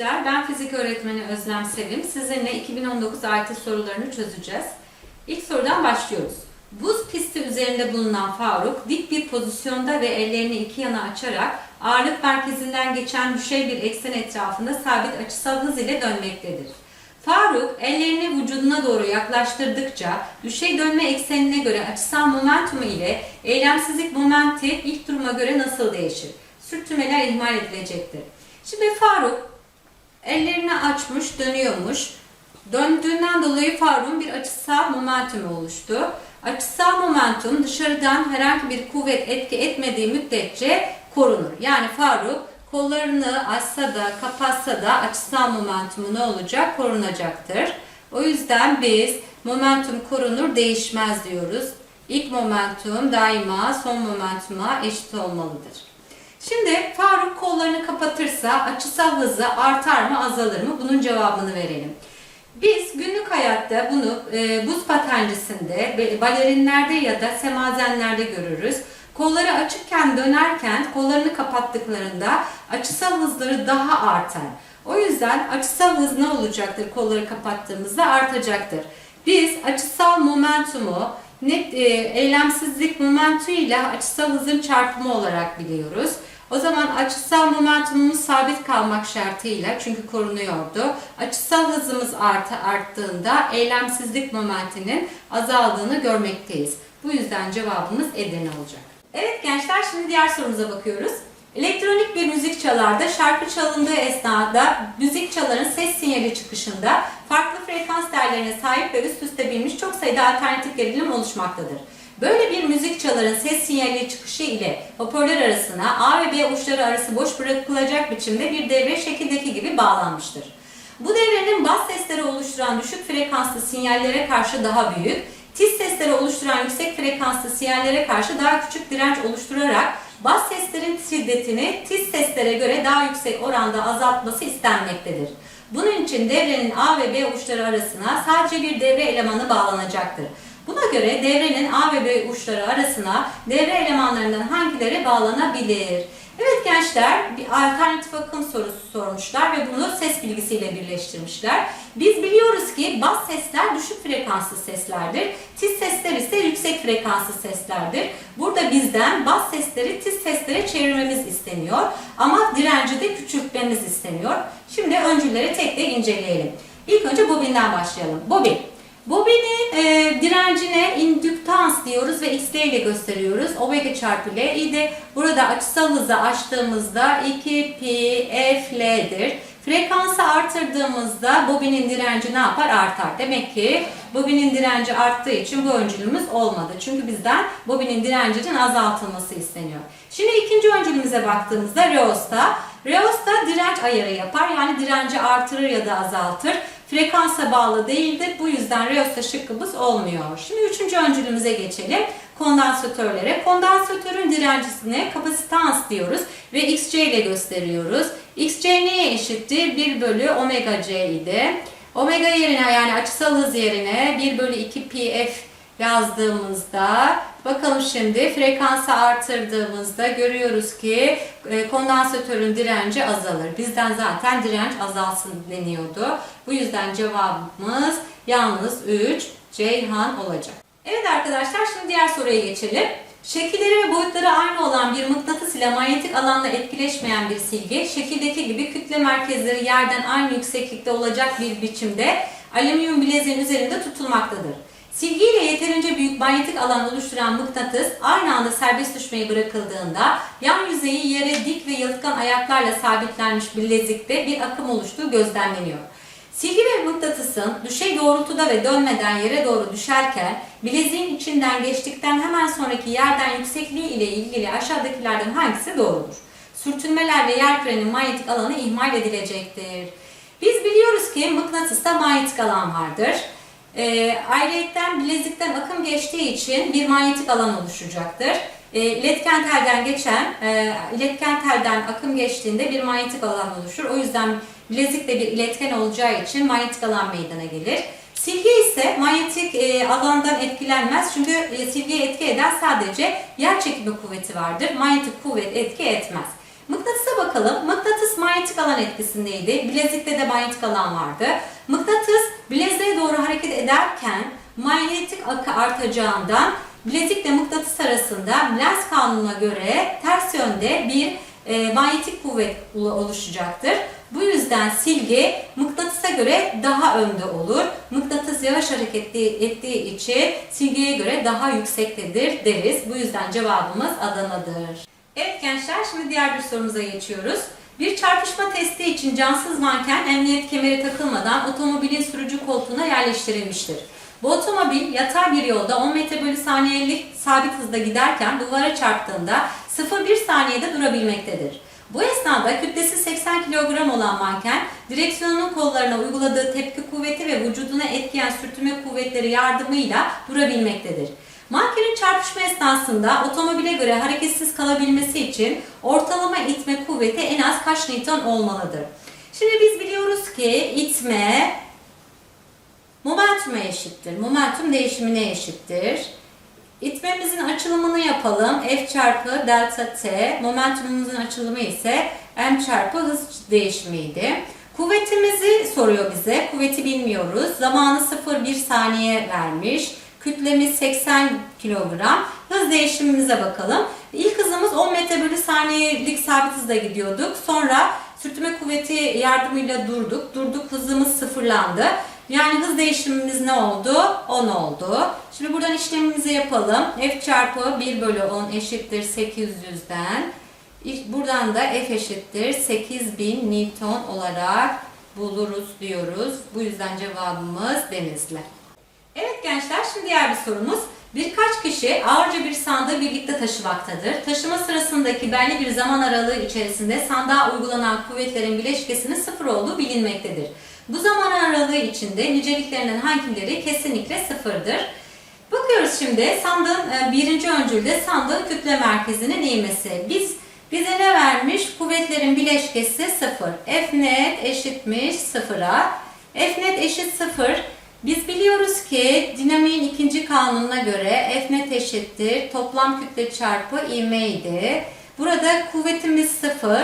gençler. Ben fizik öğretmeni Özlem Sevim. Sizinle 2019 AYT sorularını çözeceğiz. İlk sorudan başlıyoruz. Buz pisti üzerinde bulunan Faruk dik bir pozisyonda ve ellerini iki yana açarak ağırlık merkezinden geçen düşey bir eksen etrafında sabit açısal hız ile dönmektedir. Faruk ellerini vücuduna doğru yaklaştırdıkça düşey dönme eksenine göre açısal momentumu ile eylemsizlik momenti ilk duruma göre nasıl değişir? Sürtünmeler ihmal edilecektir. Şimdi Faruk ellerini açmış, dönüyormuş. Döndüğünden dolayı Faruk'un bir açısal momentum oluştu. Açısal momentum dışarıdan herhangi bir kuvvet etki etmediği müddetçe korunur. Yani Faruk kollarını açsa da kapatsa da açısal momentumu ne olacak? Korunacaktır. O yüzden biz momentum korunur değişmez diyoruz. İlk momentum daima son momentuma eşit olmalıdır. Şimdi Faruk kollarını kapatırsa açısal hızı artar mı azalır mı? Bunun cevabını verelim. Biz günlük hayatta bunu e, buz patencisinde, balerinlerde ya da semazenlerde görürüz. Kolları açıkken dönerken kollarını kapattıklarında açısal hızları daha artar. O yüzden açısal hız ne olacaktır kolları kapattığımızda artacaktır. Biz açısal momentumu net e, eylemsizlik momentu ile açısal hızın çarpımı olarak biliyoruz. O zaman açısal momentumumuz sabit kalmak şartıyla çünkü korunuyordu. Açısal hızımız artı, arttığında eylemsizlik momentinin azaldığını görmekteyiz. Bu yüzden cevabımız Edirne olacak. Evet gençler şimdi diğer sorumuza bakıyoruz. Elektronik bir müzik çalarda şarkı çalındığı esnada müzik çaların ses sinyali çıkışında farklı frekans değerlerine sahip ve üst üste binmiş çok sayıda alternatif gerilim oluşmaktadır. Böyle bir müzik çaların ses sinyali çıkışı ile hoparlör arasına A ve B uçları arası boş bırakılacak biçimde bir devre şekildeki gibi bağlanmıştır. Bu devrenin bas sesleri oluşturan düşük frekanslı sinyallere karşı daha büyük, tiz sesleri oluşturan yüksek frekanslı sinyallere karşı daha küçük direnç oluşturarak bas seslerin şiddetini tiz seslere göre daha yüksek oranda azaltması istenmektedir. Bunun için devrenin A ve B uçları arasına sadece bir devre elemanı bağlanacaktır. Buna göre devrenin A ve B uçları arasına devre elemanlarından hangileri bağlanabilir? Evet gençler bir alternatif akım sorusu sormuşlar ve bunu ses bilgisiyle birleştirmişler. Biz biliyoruz ki bas sesler düşük frekanslı seslerdir. Tiz sesler ise yüksek frekanslı seslerdir. Burada bizden bas sesleri tiz seslere çevirmemiz isteniyor. Ama direnci de küçültmemiz isteniyor. Şimdi öncülleri tek tek inceleyelim. İlk önce bobinden başlayalım. Bobin. Bobinin e, direncine indüktans diyoruz ve XL ile gösteriyoruz. Omega çarpı L. De burada açısal hızı açtığımızda 2 pi f L'dir. Frekansı artırdığımızda bobinin direnci ne yapar? Artar. Demek ki bobinin direnci arttığı için bu öncülümüz olmadı. Çünkü bizden bobinin direncinin azaltılması isteniyor. Şimdi ikinci öncülümüze baktığımızda Reosta. Reosta direnç ayarı yapar. Yani direnci artırır ya da azaltır frekansa bağlı değildir. Bu yüzden Reosta şıkkımız olmuyor. Şimdi üçüncü öncülümüze geçelim. Kondansatörlere. Kondansatörün direncisine kapasitans diyoruz ve XC ile gösteriyoruz. XC neye eşittir? 1 bölü omega C idi. Omega yerine yani açısal hız yerine 1 bölü 2 pi f yazdığımızda bakalım şimdi frekansı artırdığımızda görüyoruz ki e, kondansatörün direnci azalır. Bizden zaten direnç azalsın deniyordu. Bu yüzden cevabımız yalnız 3 Ceyhan olacak. Evet arkadaşlar şimdi diğer soruya geçelim. Şekilleri ve boyutları aynı olan bir mıknatıs ile manyetik alanla etkileşmeyen bir silgi, şekildeki gibi kütle merkezleri yerden aynı yükseklikte olacak bir biçimde alüminyum bileziğin üzerinde tutulmaktadır. Silgi ile yeterince büyük manyetik alan oluşturan mıknatıs aynı anda serbest düşmeye bırakıldığında yan yüzeyi yere dik ve yalıtkan ayaklarla sabitlenmiş bilezikte bir akım oluştuğu gözlemleniyor. Silgi ve mıknatısın düşey doğrultuda ve dönmeden yere doğru düşerken bileziğin içinden geçtikten hemen sonraki yerden yüksekliği ile ilgili aşağıdakilerden hangisi doğrudur? Sürtünmeler ve yer kürenin manyetik alanı ihmal edilecektir. Biz biliyoruz ki mıknatısta manyetik alan vardır. E, ayrıyetten bilezikten akım geçtiği için bir manyetik alan oluşacaktır. E, iletken telden geçen, e, iletken telden akım geçtiğinde bir manyetik alan oluşur. O yüzden bilezik de bir iletken olacağı için manyetik alan meydana gelir. Silgi ise manyetik e, alandan etkilenmez çünkü e, silgiye etki eden sadece yer çekimi kuvveti vardır. Manyetik kuvvet etki etmez. Mıknatısa bakalım. Mıknatıs manyetik alan etkisindeydi. Bilezikte de manyetik alan vardı. Mıknatıs bileziğe doğru hareket ederken manyetik akı artacağından bilezikle mıknatıs arasında Lens kanununa göre ters yönde bir e, manyetik kuvvet oluşacaktır. Bu yüzden silgi mıknatısa göre daha önde olur. Mıknatıs yavaş hareket ettiği için silgiye göre daha yüksektedir deriz. Bu yüzden cevabımız Adana'dır. Evet gençler şimdi diğer bir sorumuza geçiyoruz. Bir çarpışma testi için cansız manken emniyet kemeri takılmadan otomobilin sürücü koltuğuna yerleştirilmiştir. Bu otomobil yatay bir yolda 10 metre bölü saniyelik sabit hızda giderken duvara çarptığında 0,1 saniyede durabilmektedir. Bu esnada kütlesi 80 kilogram olan manken direksiyonun kollarına uyguladığı tepki kuvveti ve vücuduna etkiyen sürtünme kuvvetleri yardımıyla durabilmektedir. Mankenin çarpışma esnasında otomobile göre hareketsiz kalabilmesi için ortalama itme kuvveti en az kaç Newton olmalıdır? Şimdi biz biliyoruz ki itme momentuma eşittir. Momentum değişimine eşittir. İtmemizin açılımını yapalım. F çarpı delta t. Momentumumuzun açılımı ise m çarpı hız değişimiydi. Kuvvetimizi soruyor bize. Kuvveti bilmiyoruz. Zamanı 0,1 saniye vermiş. Kütlemiz 80 kilogram. Hız değişimimize bakalım. İlk hızımız 10 metre bölü saniyelik sabit hızla gidiyorduk. Sonra sürtünme kuvveti yardımıyla durduk. Durduk hızımız sıfırlandı. Yani hız değişimimiz ne oldu? 10 oldu. Şimdi buradan işlemimizi yapalım. F çarpı 1 bölü 10 eşittir 800'den. Buradan da F eşittir 8000 Newton olarak buluruz diyoruz. Bu yüzden cevabımız Denizli. Evet gençler şimdi diğer bir sorumuz. Birkaç kişi ağırca bir sandığı birlikte taşımaktadır. Taşıma sırasındaki belli bir zaman aralığı içerisinde sandığa uygulanan kuvvetlerin bileşkesinin sıfır olduğu bilinmektedir. Bu zaman aralığı içinde niceliklerinden hangileri kesinlikle sıfırdır? Bakıyoruz şimdi sandığın e, birinci öncülde sandığın kütle merkezinin eğmesi. Biz bize ne vermiş? Kuvvetlerin bileşkesi sıfır. F net eşitmiş sıfıra. F net eşit sıfır. Biz biliyoruz ki dinamiğin ikinci kanununa göre F net eşittir. Toplam kütle çarpı ivme idi. Burada kuvvetimiz sıfır.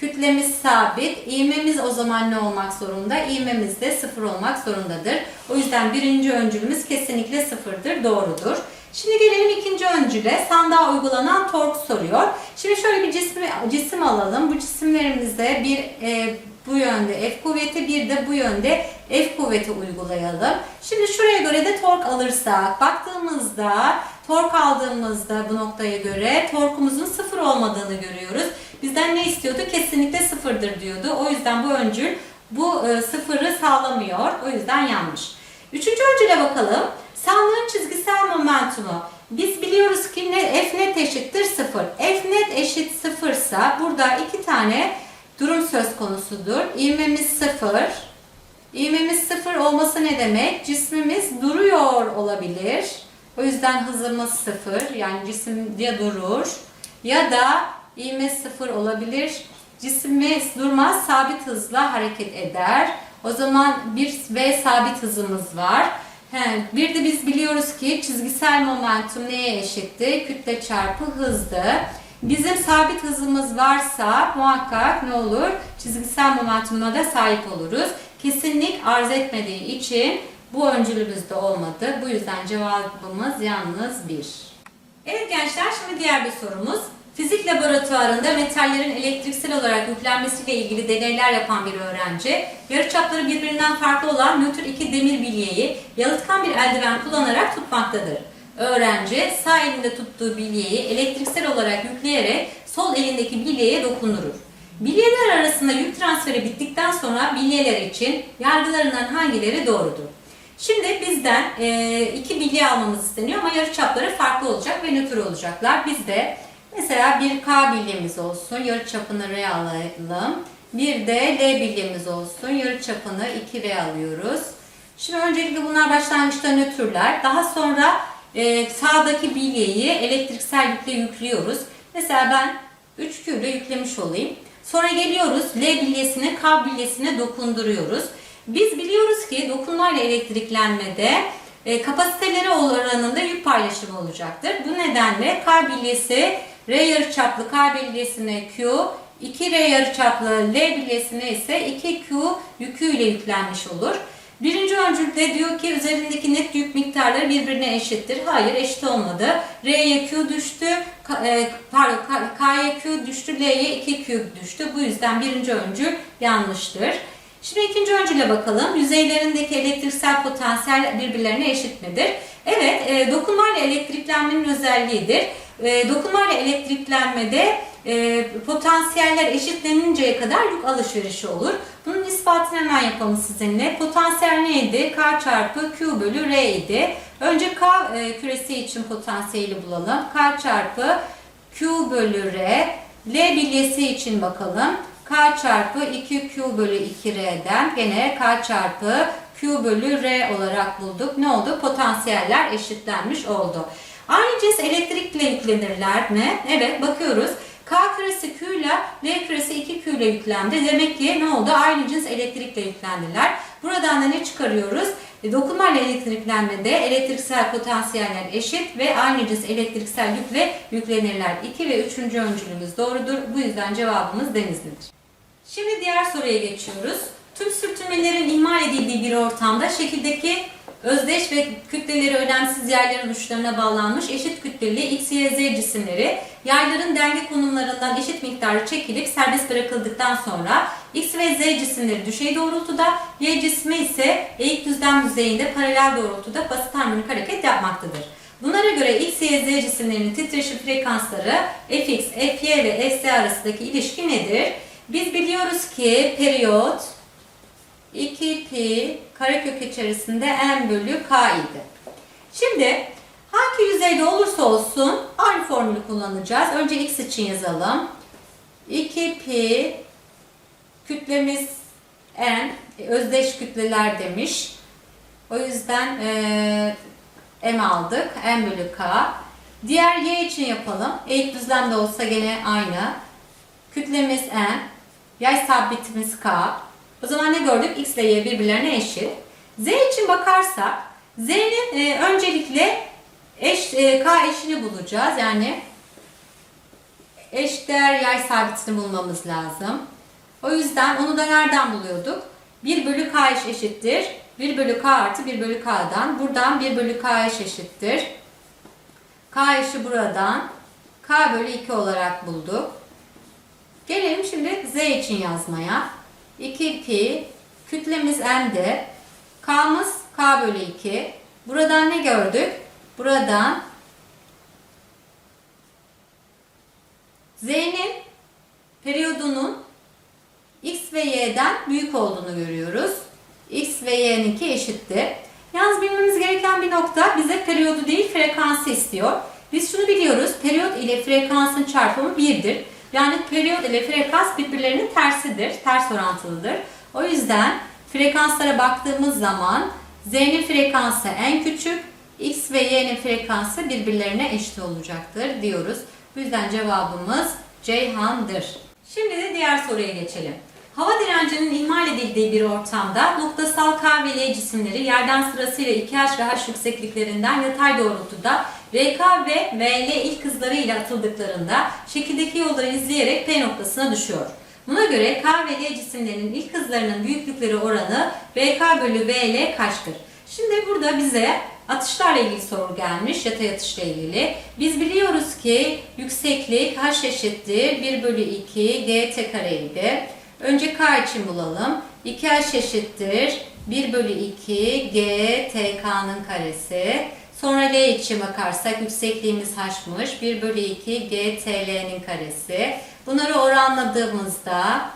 Kütlemiz sabit. İğmemiz o zaman ne olmak zorunda? İğmemiz de sıfır olmak zorundadır. O yüzden birinci öncülümüz kesinlikle sıfırdır. Doğrudur. Şimdi gelelim ikinci öncüle. Sandığa uygulanan tork soruyor. Şimdi şöyle bir cisim, cisim alalım. Bu cisimlerimizde bir e, bu yönde F kuvveti bir de bu yönde F kuvveti uygulayalım. Şimdi şuraya göre de tork alırsak baktığımızda tork aldığımızda bu noktaya göre torkumuzun sıfır olmadığını görüyoruz. Bizden ne istiyordu? Kesinlikle sıfırdır diyordu. O yüzden bu öncül bu e, sıfırı sağlamıyor. O yüzden yanlış. Üçüncü öncüle bakalım. Sandığın çizgisel momentumu. Biz biliyoruz ki ne, F net eşittir sıfır. F net eşit sıfırsa burada iki tane durum söz konusudur. İvmemiz sıfır. İvmemiz sıfır olması ne demek? Cismimiz duruyor olabilir. O yüzden hızımız sıfır. Yani cisim ya durur ya da ivme sıfır olabilir. Cismimiz durmaz, sabit hızla hareket eder. O zaman bir V sabit hızımız var. He, bir de biz biliyoruz ki çizgisel momentum neye eşitti? Kütle çarpı hızdı. Bizim sabit hızımız varsa muhakkak ne olur? Çizgisel momentumuna da sahip oluruz. Kesinlik arz etmediği için bu öncülümüzde olmadı. Bu yüzden cevabımız yalnız bir. Evet gençler şimdi diğer bir sorumuz. Fizik laboratuvarında metallerin elektriksel olarak yüklenmesiyle ilgili deneyler yapan bir öğrenci, yarıçapları birbirinden farklı olan nötr iki demir bilyeyi yalıtkan bir eldiven kullanarak tutmaktadır. Öğrenci sağ elinde tuttuğu bilyeyi elektriksel olarak yükleyerek sol elindeki bilyeye dokundurur. Bilyeler arasında yük transferi bittikten sonra bilyeler için yargılarından hangileri doğrudur? Şimdi bizden e, iki bilye almamız isteniyor ama yarıçapları farklı olacak ve nötr olacaklar. Biz de mesela bir K bilyemiz olsun, yarıçapını R alalım. Bir de L bilyemiz olsun, yarıçapını 2R alıyoruz. Şimdi öncelikle bunlar başlangıçta nötrler. Daha sonra e, sağdaki bilyeyi elektriksel yükle yüklüyoruz. Mesela ben 3Q ile yüklemiş olayım. Sonra geliyoruz L bilyesine K bilyesine dokunduruyoruz. Biz biliyoruz ki dokunmayla elektriklenmede e, kapasiteleri oranında yük paylaşımı olacaktır. Bu nedenle K bilyesi R yarıçaplı K bilyesine Q, 2R yarıçaplı L bilyesine ise 2Q yüküyle yüklenmiş olur. Birinci öncülde diyor ki üzerindeki net yük miktarları birbirine eşittir. Hayır eşit olmadı. R'ye Q düştü, K- e, pardon K- K'ya Q düştü, L'ye 2Q düştü. Bu yüzden birinci öncül yanlıştır. Şimdi ikinci öncüle bakalım. Yüzeylerindeki elektriksel potansiyel birbirlerine eşit midir? Evet, e, dokunmayla elektriklenmenin özelliğidir. E, dokunmayla elektriklenmede e, potansiyeller eşitleninceye kadar yük alışverişi olur. Bunun ispatını hemen yapalım sizinle. Potansiyel neydi? K çarpı Q bölü R idi. Önce K e, küresi için potansiyeli bulalım. K çarpı Q bölü R. L bilyesi için bakalım. K çarpı 2Q bölü 2R'den gene K çarpı Q bölü R olarak bulduk. Ne oldu? Potansiyeller eşitlenmiş oldu. Aynı cins elektrikle yüklenirler mi? Evet bakıyoruz. K küresi Q ile L küresi 2Q ile yüklendi. Demek ki ne oldu? Aynı cins elektrikle yüklendiler. Buradan da ne çıkarıyoruz? E, Dokunmayla elektriklenmede elektriksel potansiyeller eşit ve aynı cins elektriksel yükle yüklenirler. 2 ve 3. öncülümüz doğrudur. Bu yüzden cevabımız denizlidir. Şimdi diğer soruya geçiyoruz. Tüm sürtünmelerin ihmal edildiği bir ortamda şekildeki özdeş ve kütleleri önemsiz yerlerin uçlarına bağlanmış eşit kütleli X, Y, Z cisimleri yayların denge konumlarından eşit miktarda çekilip serbest bırakıldıktan sonra X ve Z cisimleri düşey doğrultuda, Y cismi ise eğik düzlem yüzeyinde paralel doğrultuda basit harmonik hareket yapmaktadır. Bunlara göre X, Y, Z cisimlerinin titreşim frekansları Fx, Fy ve Fz arasındaki ilişki nedir? Biz biliyoruz ki periyot 2pi karekök içerisinde n bölü k idi. Şimdi hangi yüzeyde olursa olsun aynı formülü kullanacağız. Önce x için yazalım. 2pi kütlemiz n özdeş kütleler demiş. O yüzden eee, m aldık. n bölü k. Diğer y için yapalım. Eğik düzlemde olsa gene aynı. Kütlemiz n. Yay sabitimiz k. O zaman ne gördük? X ile Y birbirlerine eşit. Z için bakarsak Z'nin e, öncelikle eş, e, K eşini bulacağız. Yani eşdeğer yay sabitini bulmamız lazım. O yüzden onu da nereden buluyorduk? 1 bölü K eş eşittir. 1 bölü K artı 1 bölü K'dan. Buradan 1 bölü K eş eşittir. K eşi buradan. K bölü 2 olarak bulduk. Gelelim şimdi Z için yazmaya. 2 pi kütlemiz n'di. K'mız K bölü 2. Buradan ne gördük? Buradan Z'nin periyodunun X ve Y'den büyük olduğunu görüyoruz. X ve Y'ninki eşittir. Yalnız bilmemiz gereken bir nokta bize periyodu değil frekansı istiyor. Biz şunu biliyoruz. Periyot ile frekansın çarpımı 1'dir. Yani periyot ile frekans birbirlerinin tersidir. Ters orantılıdır. O yüzden frekanslara baktığımız zaman Z'nin frekansı en küçük, X ve Y'nin frekansı birbirlerine eşit olacaktır diyoruz. Bu yüzden cevabımız Ceyhan'dır. Şimdi de diğer soruya geçelim. Hava direncinin ihmal edildiği bir ortamda noktasal K cisimleri yerden sırasıyla 2H ve H yüksekliklerinden yatay doğrultuda RK ve VL ilk hızlarıyla atıldıklarında şekildeki yolları izleyerek P noktasına düşüyor. Buna göre K ve L cisimlerinin ilk hızlarının büyüklükleri oranı RK bölü VL kaçtır? Şimdi burada bize atışlarla ilgili soru gelmiş, yatay atışla ilgili. Biz biliyoruz ki yükseklik h eşittir 1 bölü 2 gt kareydi. Önce k için bulalım. 2h eşittir 1 bölü 2 g tk'nın karesi. Sonra L için bakarsak yüksekliğimiz h'mış. 1 bölü 2 g tl'nin karesi. Bunları oranladığımızda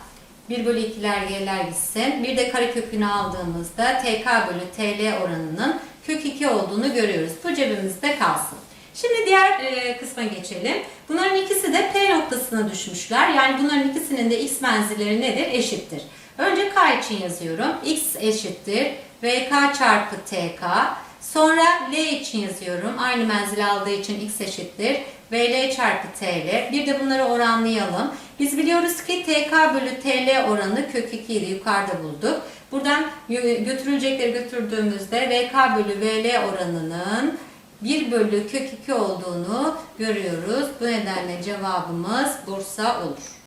1 bölü 2'ler g'ler gitsin. Bir de karekökünü aldığımızda tk bölü tl oranının kök 2 olduğunu görüyoruz. Bu cebimizde kalsın. Şimdi diğer e, kısma geçelim. Bunların ikisi de P noktasına düşmüşler. Yani bunların ikisinin de x menzilleri nedir? Eşittir. Önce K için yazıyorum. X eşittir. VK çarpı TK. Sonra L için yazıyorum. Aynı menzil aldığı için X eşittir. VL çarpı TL. Bir de bunları oranlayalım. Biz biliyoruz ki TK bölü TL oranı kök 2 idi. Yukarıda bulduk. Buradan götürülecekleri götürdüğümüzde VK bölü VL oranının 1 bölü kök 2 olduğunu görüyoruz. Bu nedenle cevabımız Bursa olur.